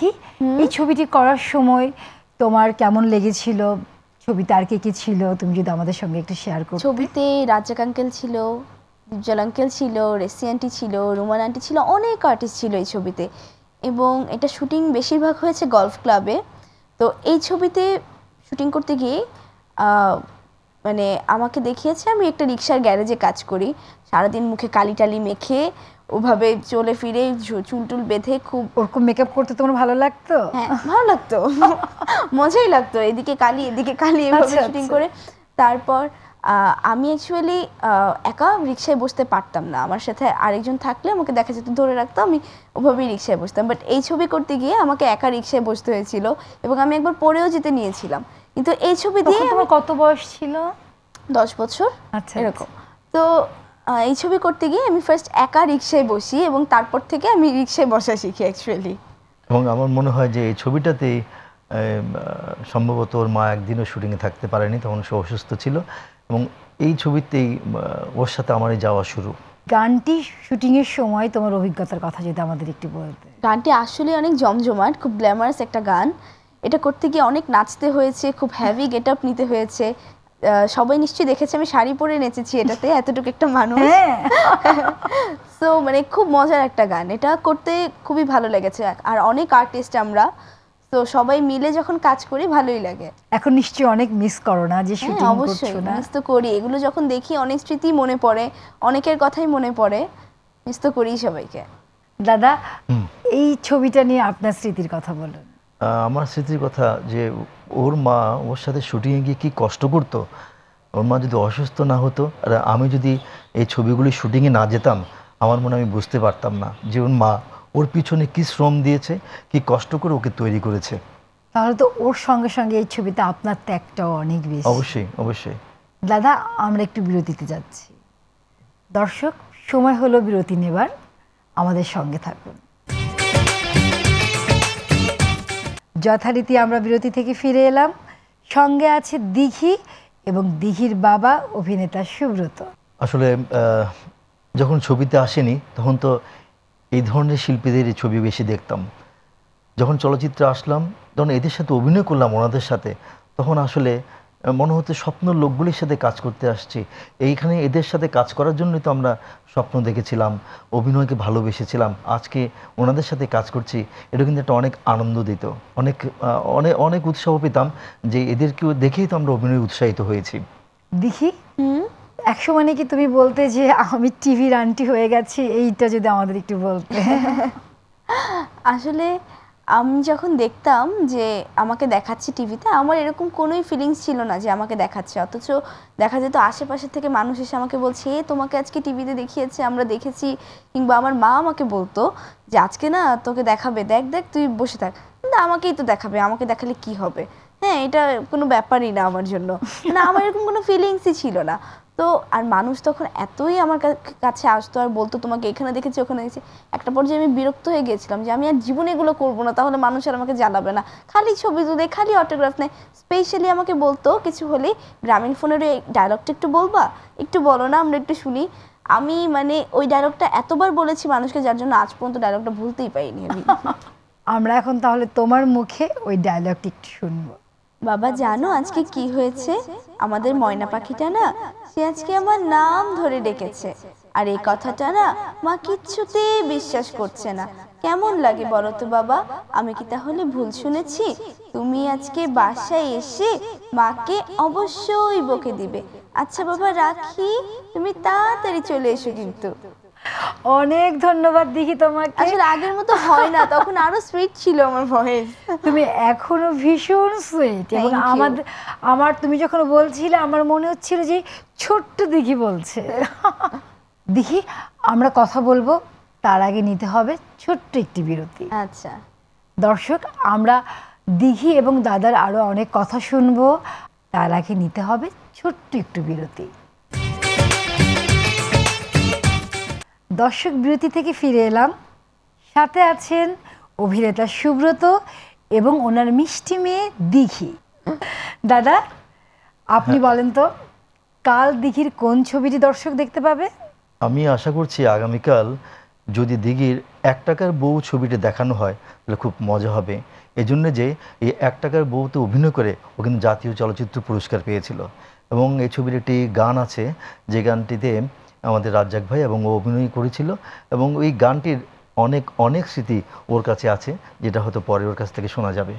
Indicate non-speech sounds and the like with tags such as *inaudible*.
দেখি। এই ছবিটি করার সময় তোমার কেমন লেগেছিল? ছবিতে আর কে কে ছিল? তুমি যদি আমাদের সঙ্গে একটু শেয়ার করো ছবিতে রাজ্জাক আঙ্কেল ছিল উজ্জ্বল আঙ্কেল ছিল, রেসি আন্টি ছিল, রোমান আন্টি ছিল, অনেক আর্টিস্ট ছিল এই ছবিতে। এবং এটা শুটিং বেশিরভাগ হয়েছে গলফ ক্লাবে তো এই ছবিতে শুটিং করতে গিয়ে মানে আমাকে দেখিয়েছে, আমি একটা রিক্সার গ্যারেজে কাজ করি। সারাদিন মুখে কালি টালি মেখে ওভাবে চলে ফিরে চুল টুল বেঁধে খুব ওরকম মেকআপ করতে তোমার ভালো লাগতো? হ্যাঁ ভালো লাগতো। *laughs* মজাই লাগতো। এদিকে কালি এদিকে কালি এভাবে আচ্ছা, শুটিং আচ্ছা। করে। তারপর আমি অ্যাকচুয়ালি একা রিক্সায় বসতে পারতাম না। আমার সাথে আরেকজন থাকলে আমাকে দেখা যেত ধরে রাখতো আমি ওভাবেই রিক্সায় বসতাম। বাট এই ছবি করতে গিয়ে আমাকে একা রিক্সায় বসতে হয়েছিল এবং আমি একবার পরেও যেতে নিয়েছিলাম। কিন্তু এই ছবি দিয়ে আমার কত বয়স ছিল? দশ বছর আচ্ছা। এরকম। তো এই ছবি করতে গিয়ে আমি ফার্স্ট একা রিক্সায় বসি এবং তারপর থেকে আমি রিক্সায় বসা শিখি অ্যাকচুয়ালি এবং আমার মনে হয় যে এই ছবিটাতে সম্ভবত ওর মা একদিনও শুটিংয়ে থাকতে পারেনি তখন সে অসুস্থ ছিল। এবং এই ছবিতেই ওর সাথে আমার যাওয়া শুরু। গানটি শুটিং এর সময় তোমার অভিজ্ঞতার কথা যদি আমাদের একটু বলতে। গানটি আসলে অনেক জমজমাট খুব গ্ল্যামারাস একটা গান। এটা করতে গিয়ে অনেক নাচতে হয়েছে খুব হ্যাভি গেট আপ নিতে হয়েছে। সবাই নিশ্চয়ই দেখেছে আমি শাড়ি পরে নেচেছি এটাতে এতটুকু একটা মানুষ। হ্যাঁ। *laughs* সো মানে খুব মজার একটা গান। এটা করতে খুবই ভালো লেগেছে আর অনেক আর্টিস্ট আমরা। তো সবাই মিলে যখন কাজ করি ভালোই লাগে। এখন নিশ্চয়ই অনেক মিস করো না যে হ্যাঁ শুটিং অবশ্যই করছ না? মিস তো করি। এগুলো যখন দেখি অনেক স্মৃতি মনে পড়ে অনেকের কথাই মনে পড়ে মিস তো করি সবাইকে। দাদা এই ছবিটা নিয়ে আপনার স্মৃতির কথা বলুন। আমার স্মৃতির কথা যে ওর মা ওর সাথে শুটিংয়ে গিয়ে কী কষ্ট করতো? ওর মা যদি অসুস্থ না হতো আর আমি যদি এই ছবিগুলি শুটিংয়ে না যেতাম আমার মনে আমি বুঝতে পারতাম না যে ওর মা ওর পিছনে কী শ্রম দিয়েছে কী কষ্ট করে ওকে তৈরি করেছে। তাহলে তো ওর সঙ্গে সঙ্গে এই ছবিতে আপনার ত্যাগটাও অনেক বেশি। অবশ্যই অবশ্যই। দাদা আমরা একটু বিরতিতে যাচ্ছি। দর্শক সময় হলো বিরতি নেবার। আমাদের সঙ্গে থাকুন। যথারীতি আমরা বিরতি থেকে ফিরে এলাম। সঙ্গে আছে দিঘি এবং দিঘির বাবা অভিনেতা সুব্রত। আসলে যখন ছবিতে আসেনি, তখন তো এই ধরনের শিল্পীদের ছবি বেশি দেখতাম। যখন চলচ্চিত্রে আসলাম, তখন এদের সাথে অভিনয় করলাম ওনাদের সাথে। তখন আসলে মনে হতো স্বপ্ন লোকগুলির সাথে কাজ করতে আসছি। এইখানে এদের সাথে কাজ করার জন্যই তো আমরা স্বপ্ন দেখেছিলাম অভিনয়কে ভালোবেসেছিলাম আজকে ওনাদের সাথে কাজ করছি। এটা কিন্তু একটা অনেক আনন্দ দিত অনেক অনেক অনেক উৎসাহ পেতাম যে এদেরকেও দেখেই তো আমরা অভিনয়ে উৎসাহিত হয়েছি। দেখি হুম? একসময় কি তুমি বলতে যে আমি টিভির আন্টি হয়ে গেছি এইটা যদি আমাদের একটু বলতে। *laughs* আসলে আমি যখন দেখতাম যে আমাকে দেখাচ্ছে টিভিতে আমার এরকম কোনোই ফিলিংস ছিল না যে আমাকে দেখাচ্ছে। অথচ দেখা যেত আশেপাশে থেকে মানুষ এসে আমাকে বলছে "এ, তোমাকে আজকে টিভিতে দেখিয়েছে আমরা দেখেছি। কিংবা আমার মা আমাকে বলতো যে আজকে না তোকে দেখাবে দেখ দেখ তুই বসে থাক। কিন্তু আমাকেই তো দেখাবে আমাকে দেখালে কি হবে? হ্যাঁ এটা কোনো ব্যাপারই না আমার জন্য। না, আমার এরকম কোনো ফিলিংসই ছিল না। তো, আর মানুষ তখন এতই আমার কাছে আসতো আর বলতো, তোমাকে এখানে দেখেছি, ওখানে দেখেছি। একটা পর্যায়ে আমি বিরক্ত হয়ে গেছিলাম যে, আমি আর জীবনে এগুলো করব না, তাহলে মানুষ আর আমাকে জানাবে না। খালি ছবি তুলে, খালি অটোগ্রাফ নেয়। স্পেশালি আমাকে বলতো, কিছু হলে গ্রামীণ ফোনের ওই ডায়লগটা একটু বলবা? একটু বলো না, আমরা একটু শুনি। আমি মানে ওই ডায়লগটা এতবার বলেছি মানুষকে, যার জন্য আজ পর্যন্ত ডায়লগটা ভুলতেই পাইনি আমি। *laughs* আমরা এখন তাহলে তোমার মুখে ওই ডায়লগটি একটু শুনব। বাবা, জানো আজকে কি হয়েছে? আমাদের ময়না পাখিটা না, সে আজকে আমার নাম ধরে ডেকেছে। আর এই কথাটা না মা কিচ্ছুতেই বিশ্বাস করছে না। কেমন লাগে বলো তো বাবা? আমি কি তাহলে ভুল শুনেছি? তুমি আজকে বাসায় এসে মাকে অবশ্যই বকে দিবে। আচ্ছা বাবা, রাখি। তুমি তাড়াতাড়ি চলে এসো কিন্তু। অনেক ধন্যবাদ দিঘি তোমাকে। আসলে আগের মতো হয় না তখন আরও সুইট ছিল আমার ভয়েস তুমি এখনও ভীষণ সুইট এবং আমাদের আমার তুমি যখন বলছিলে আমার মনে হচ্ছিল যে ছোট্ট দিঘি বলছে। দিঘি আমরা কথা বলব তার আগে নিতে হবে ছোট্ট একটি বিরতি। আচ্ছা। দর্শক আমরা দিঘি এবং দাদার আরও অনেক কথা শুনব তার আগে নিতে হবে ছোট্ট একটু বিরতি। দর্শক বিরতি থেকে ফিরে এলাম। সাথে আছেন অভিনেতা সুব্রত এবং ওনার মিষ্টি মেয়ে দিঘি। দাদা আপনি বলেন তো কাল দিঘির কোন ছবিটি দর্শক দেখতে পাবে? আমি আশা করছি আগামীকাল যদি দিঘির এক টাকার বউ ছবিটি দেখানো হয় তাহলে খুব মজা হবে। এই জন্য যে এই এক টাকার বউতে অভিনয় করে ও কিন্তু জাতীয় চলচ্চিত্র পুরস্কার পেয়েছিল। এবং এই ছবির একটি গান আছে যে গানটিতে আমাদের রাজ্জাক ভাই এবং ও অভিনয় করেছিল এবং ওই গানটির অনেক অনেক স্মৃতি ওর কাছে আছে, যেটা হয়তো পরে ওর কাছ থেকে শোনা যাবে।